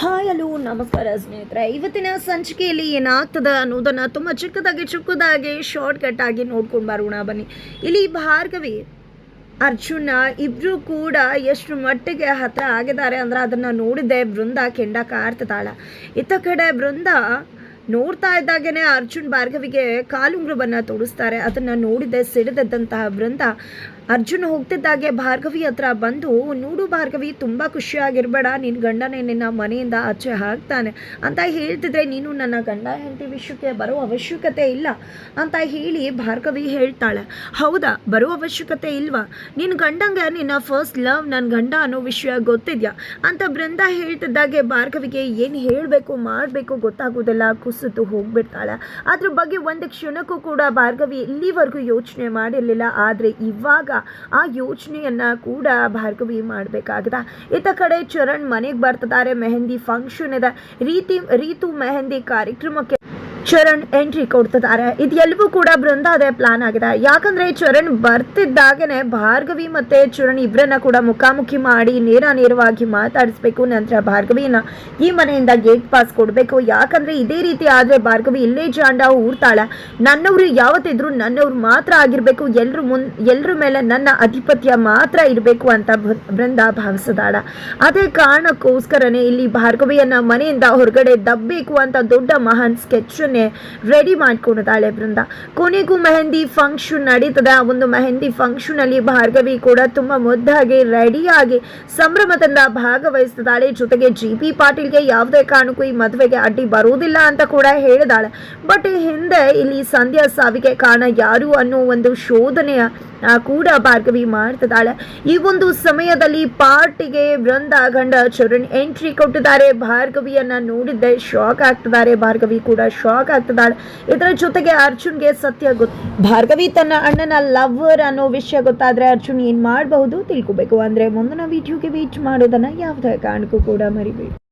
Hi, hello, ನಮಸ್ಕಾರ ಸ್ನೇಹಿತರೆ. ಇವತ್ತಿನ ಸಂಚಿಕೆಯಲ್ಲಿ ಏನಾಗ್ತದೆ ಅನ್ನೋದನ್ನು ತುಂಬ ಚಿಕ್ಕದಾಗಿ ಚಿಕ್ಕದಾಗಿ ಶಾರ್ಟ್ ಕಟ್ ಆಗಿ ನೋಡ್ಕೊಂಡು ಬರೋಣ ಬನ್ನಿ. ಇಲ್ಲಿ ಭಾರ್ಗವಿ, ಅರ್ಜುನ ಇಬ್ರು ಕೂಡ ಎಷ್ಟು ಮಟ್ಟಿಗೆ ಹತ್ರ ಆಗಿದ್ದಾರೆ ಅಂದ್ರೆ ಅದನ್ನ ನೋಡಿದ್ದೆ ಬೃಂದ, ಕೆಂಡ ಕಾರ್ತದಾಳ ಇತ್ತ ಕಡೆ ಬೃಂದ ನೋಡ್ತಾ ಇದ್ದಾಗೇನೆ ಅರ್ಜುನ್ ಭಾರ್ಗವಿಗೆ ಕಾಲುಂಗ್ರವನ್ನ ತೋರಿಸ್ತಾರೆ. ಅದನ್ನ ನೋಡಿದೆ ಸಿಡಿದಂತಹ ಬೃಂದ ಅರ್ಜುನ್ ಹೋಗ್ತಿದ್ದಾಗೆ ಭಾರ್ಗವಿ ಹತ್ರ ಬಂದು, ನೋಡು ಭಾರ್ಗವಿ, ತುಂಬ ಖುಷಿಯಾಗಿರ್ಬೇಡ. ನಿನ್ನ ಗಂಡನೇ ನಿನ್ನ ಮನೆಯಿಂದ ಆಚೆ ಹಾಕ್ತಾನೆ ಅಂತ ಹೇಳ್ತಿದ್ರೆ, ನೀನು ನನ್ನ ಗಂಡ, ಹೆಂಡತಿ ವಿಷಯಕ್ಕೆ ಬರೋ ಅವಶ್ಯಕತೆ ಇಲ್ಲ. ಅಂತ ಹೇಳಿ ಭಾರ್ಗವಿ ಹೇಳ್ತಾಳೆ. ಹೌದಾ, ಬರೋ ಅವಶ್ಯಕತೆ ಇಲ್ವಾ? ನಿನ್ನ ಗಂಡಂಗೆ ನಿನ್ನ ಫಸ್ಟ್ ಲವ್ ನನ್ನ ಗಂಡ ಅನ್ನೋ ವಿಷಯ ಗೊತ್ತಿದ್ಯಾ? ಅಂತ ಬೃಂದ ಹೇಳ್ತಿದ್ದಾಗೆ ಭಾರ್ಗವಿಗೆ, ಏನು ಹೇಳಬೇಕು, ಮಾಡಬೇಕು ಗೊತ್ತಾಗೋದಿಲ್ಲ. ಕುಸಿತು ಹೋಗ್ಬಿಡ್ತಾಳೆ. ಅದ್ರ ಬಗ್ಗೆ ಒಂದು ಕ್ಷಣಕ್ಕೂ ಕೂಡ ಭಾರ್ಗವಿ ಇಲ್ಲಿವರೆಗೂ ಯೋಚನೆ ಮಾಡಿರಲಿಲ್ಲ. ಆದರೆ ಇವಾಗ ಆ ಯೋಚನೆಯನ್ನ ಕೂಡ ಭಾರ್ಗವಿ ಮಾಡಬೇಕಾಗಿದೆ. ಇತ್ತ ಕಡೆ ಚರಣ್ ಮನೆಗೆ ಬರ್ತಿದ್ದಾರೆ. ಮೆಹಂದಿ ಫಂಕ್ಷನ್ ಇದೆ. ರೀತಿ, ರೀತು ಮೆಹಂದಿ ಕಾರ್ಯಕ್ರಮಕ್ಕೆ ಚರಣ್ ಎಂಟ್ರಿ ಕೊಡ್ತಿದ್ದಾರೆ. ಇದೆಲ್ಲವೂ ಕೂಡ ಬೃಂದಾದೇ ಪ್ಲಾನ್ ಆಗಿದೆ. ಯಾಕಂದ್ರೆ ಚರಣ್ ಬರ್ತಿದ್ದಾಗನೆ ಭಾರ್ಗವಿ ಮತ್ತೆ ಚರಣ್ ಇಬ್ಬರನ್ನ ಕೂಡ ಮುಖಾಮುಖಿ ಮಾಡಿ ನೇರ ನೇರವಾಗಿ ಮಾತಾಡಿಸ್ಬೇಕು. ನಂತರ ಭಾರ್ಗವಿನ ಈ ಮನೆಯಿಂದ ಗೇಟ್ ಪಾಸ್ ಕೊಡಬೇಕು. ಯಾಕಂದ್ರೆ ಇದೇ ರೀತಿ ಆದ್ರೆ ಭಾರ್ಗವಿ ಇಲ್ಲೇ ಜಾಂಡ ಊರ್ತಾಳೆ. ನನ್ನವರು ಯಾವತ್ತಿದ್ರು ನನ್ನವ್ರು ಮಾತ್ರ ಆಗಿರ್ಬೇಕು. ಎಲ್ರು ಮುನ್, ಎಲ್ರ ಮೇಲೆ ನನ್ನ ಅಧಿಪತ್ಯ ಮಾತ್ರ ಇರಬೇಕು ಅಂತ ಬೃಂದ ಭಾವಿಸಿದಾಳ. ಅದೇ ಕಾರಣಕ್ಕೋಸ್ಕರನೇ ಇಲ್ಲಿ ಭಾರ್ಗವಿಯನ್ನ ಮನೆಯಿಂದ ಹೊರಗಡೆ ದಬ್ಬೇಕು ಅಂತ ದೊಡ್ಡ ಮಹಾನ್ ಸ್ಕೆಚ್ ರೆಡಿ ಮಾಡ್ಕೊಂಡಿದ್ದಾಳೆ ಬೃಂದ. ಕೊನೆಗೂ ಮೆಹಂದಿ ಫಂಕ್ಷನ್ ನಡೀತದೆ. ಆ ಒಂದು ಮೆಹಂದಿ ಫಂಕ್ಷನ್ ಅಲ್ಲಿ ಭಾರ್ಗವಿ ಕೂಡ ತುಂಬಾ ಮುದ್ದಾಗಿ ರೆಡಿಯಾಗಿ ಸಂಭ್ರಮದಿಂದ ಭಾಗವಹಿಸ್ತಿದ್ದಾಳೆ. ಜೊತೆಗೆ ಜಿ ಪಿ ಪಾಟೀಲ್ಗೆ ಯಾವುದೇ ಕಾರಣಕ್ಕೂ ಈ ಮದುವೆಗೆ ಅಡ್ಡಿ ಬರುವುದಿಲ್ಲ ಅಂತ ಕೂಡ ಹೇಳಿದಾಳೆ ಬಟ್ ಹಿಂದೆ ಇಲ್ಲಿ ಸಂಧ್ಯಾ ಸಾವಿಗೆ ಕಾರಣ ಯಾರು ಅನ್ನೋ ಒಂದು ಶೋಧನೆಯ ಕೂಡ ಭಾರ್ಗವಿ ಮಾಡ್ತಿದ್ದಾಳೆ. ಈ ಒಂದು ಸಮಯದಲ್ಲಿ ಪಾರ್ಟಿಗೆ ಬೃಂದ ಗಂಡ ಚರಣ್ ಎಂಟ್ರಿ ಕೊಟ್ಟಿದ್ದಾರೆ. ಭಾರ್ಗವಿಯನ್ನ ನೋಡಿದ್ದೆ ಶಾಕ್ ಆಗ್ತಿದ್ದಾರೆ. ಭಾರ್ಗವಿ ಕೂಡ ಶಾಕ್ ಆಗ್ತಿದ್ದಾಳೆ ಇದರ ಜೊತೆಗೆ ಅರ್ಜುನ್ಗೆ ಸತ್ಯ ಗೊತ್ತ ಭಾರ್ಗವಿ ತನ್ನ ಅಣ್ಣನ ಲವರ್ ಅನ್ನೋ ವಿಷಯ ಗೊತ್ತಾದ್ರೆ ಅರ್ಜುನ್ ಏನ್ ಮಾಡಬಹುದು ತಿಳ್ಕೊಬೇಕು. ಅಂದ್ರೆ ಮುಂದಿನ ವಿಡಿಯೋಗೆ ವೀಟ್ ಮಾಡೋದನ್ನ ಯಾವುದೇ ಕಾರಣಕ್ಕೂ ಕೂಡ ಮರಿಬೇಡಿ.